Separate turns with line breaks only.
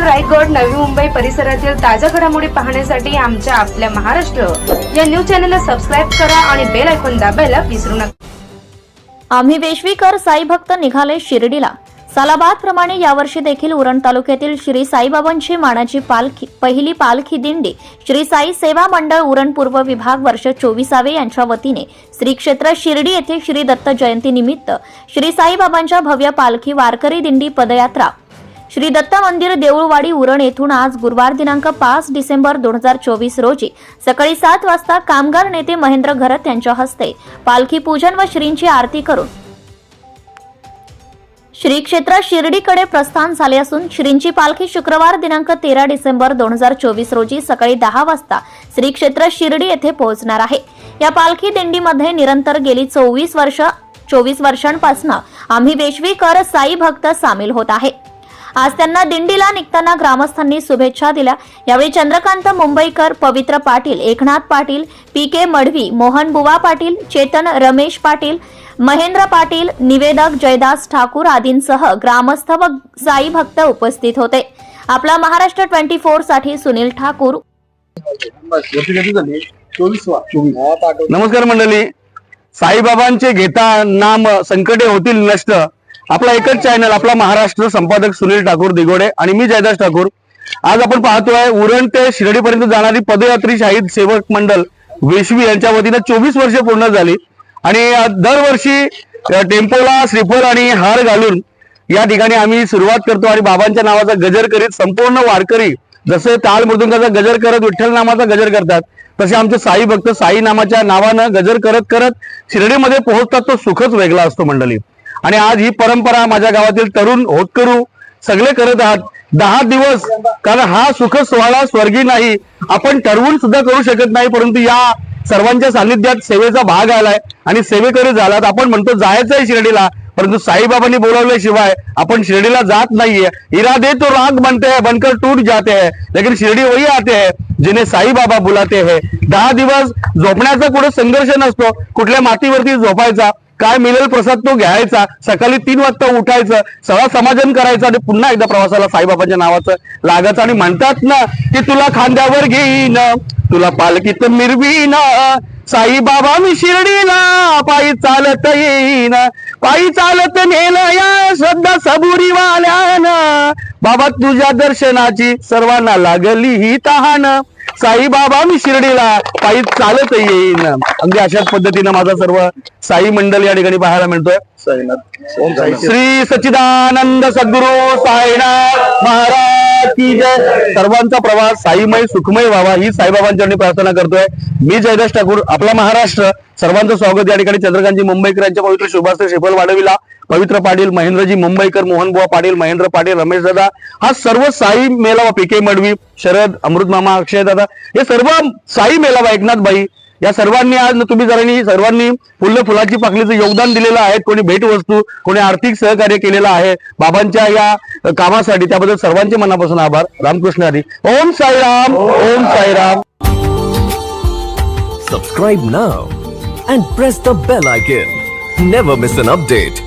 रायगड नवी मुंबई परिसरातील ताज्या घडामोडी पाहण्यासाठी आमच्या आपल्या महाराष्ट्र या न्यूज चॅनलला सबस्क्राईब करा आणि बेल ऐकून दाबायला विसरू नका.
आम्ही वेशवीकर साई भक्त निघाले शिर्डीला. सालाबाद प्रमाणे यावर्षी देखील उरण तालुक्यातील श्री साईबाबांची मानाची पालखी पहिली पालखी दिंडी श्री साई सेवा मंडळ उरण पूर्व विभाग वर्ष चोवीसावे यांच्या वतीने श्री क्षेत्र शिर्डी येथे श्री दत्त जयंती निमित्त श्री साईबाबांच्या भव्य पालखी वारकरी दिंडी पदयात्रा श्री दत्त मंदिर देऊळवाडी उरण येथून आज गुरुवार दिनांक पाच डिसेंबर दोन हजार चोवीस रोजी सकाळी सात वाजता कामगार नेते महेंद्र घरत यांच्या हस्ते पालखी पूजन व श्रींची आरती करून श्री क्षेत्र शिर्डीकडे प्रस्थान झाले असून श्रींची पालखी शुक्रवार दिनांक तेरा डिसेंबर दोन हजार चोवीस रोजी सकाळी दहा वाजता श्री क्षेत्र शिर्डी येथे पोहोचणार आहे. या पालखी दिंडीमध्ये निरंतर गेली चोवीस वर्ष चोवीस वर्षांपासून आम्ही वेशवीकर साई भक्त सामील होत आहे. आज त्यांना दिंडीला निघताना ग्रामस्थांनी शुभेच्छा दिल्या. यावेळी चंद्रकांत मुंबईकर पवित्र पाटील एकनाथ पाटील पी के मडवी मोहन बुवा पाटील चेतन रमेश पाटील महेंद्र पाटील निवेदक जयदास ठाकूर आदींसह ग्रामस्थ व साई भक्त उपस्थित होते. आपला महाराष्ट्र ट्वेंटी फोरसाठी सुनील ठाकूर.
नमस्कार मंडळी. साईबाबांचे घेता नाम संकटे होतील नष्ट. आपला एकच चॅनल आपला महाराष्ट्र संपादक सुनील ठाकूर दिगोडे आणि मी जयदास ठाकूर. आज आपण पाहतोय उरण ते शिर्डीपर्यंत जाणारी पदयात्री शाहीद सेवक मंडळ वेशवी यांच्या वतीनं चोवीस वर्ष पूर्ण झाली. आणि दरवर्षी टेम्पोला श्रीफळ आणि हार घालून या ठिकाणी आम्ही सुरुवात करतो आणि बाबांच्या नावाचा गजर करीत संपूर्ण वारकरी जसे ताल मृदुंगाचा गजर करत विठ्ठल नामाचा गजर करतात तसे आमचे साई भक्त साई नामाच्या नावानं गजर करत करत शिर्डीमध्ये पोहोचतात तो सुखच वेगळा असतो मंडळी. आणि आज ही परंपरा माझ्या गावातील तरुण होतकरू सगळे करत आहात. दहा दिवस कारण हा सुख सोहळा स्वर्गी नाही. आपण ठरवून सुद्धा करू शकत नाही परंतु या सर्वांच्या सानिध्यात सेवेचा भाग आलाय. आणि सेवेकरी झालात. आपण म्हणतो जायचं आहे शिर्डीला परंतु साईबाबांनी बोलवल्याशिवाय आपण शिर्डीला जात नाहीये. इरादे तो राग बनते है बनकर टूट जाते है. लेकिन शिर्डी वही आते है जिने साईबाबा बुलाते है. दहा दिवस झोपण्याचा कुठे संघर्ष नसतो. कुठल्या मातीवरती झोपायचा. काय मिळेल प्रसाद तो घ्यायचा. सकाळी तीन वाजता उठायचं. सगळं समाजन करायचं आणि पुन्हा एकदा प्रवासाला साईबाबांच्या नावाचं लागायचं. आणि म्हणतात ना की तुला खांद्यावर घेईन तुला पालखीत मिरवीन. साईबाबा मी शिर्डीला पायी चालत येईन. पायी चालत नेलं या श्रद्धा सबुरी वाल्यानं बाबा तुझ्या दर्शनाची सर्वांना लागली ही तहान. साई बाबा मी शिर्डीला. पायी चालत येईन. अगदी अशाच पद्धतीनं माझा सर्व साई मंडळ या ठिकाणी पाहायला मिळतोय. श्री सच्चिदानंद सद्गुरु साईनाथ महाराज की जय. सर्वांचा प्रवास साईमय सुखमय व्हावा ही साईबाबांच्या प्रार्थना करतोय. मी जयदास ठाकूर आपला महाराष्ट्र. सर्वांचं स्वागत. या ठिकाणी चंद्रकांतजी मुंबईकर यांच्या पवित्र शुभास्त्र श्रीफळ वाढविला. पवित्र पाटील महेंद्रजी मुंबईकर मोहनबुवा पाटील महेंद्र पाटील रमेश दादा हा सर्व साई मेलावा पीके मडवी शरद अमृत मामा अक्षय दादा हे सर्व साई मेलावा एकनाथ बाई या सर्वांनी आज तुम्ही जरांनी सर्वांनी फुल्ल फुलाची पाकळीचं योगदान दिलेलं आहे कोणी भेटवस्तू कोणी आर्थिक सहकार्य केलेलं आहे बाबांच्या या कामासाठी त्याबद्दल सर्वांचे मनापासून आभार. Ramkrishna Hari. Om Sairam Om Sairam.
Subscribe now and press the bell icon never miss an update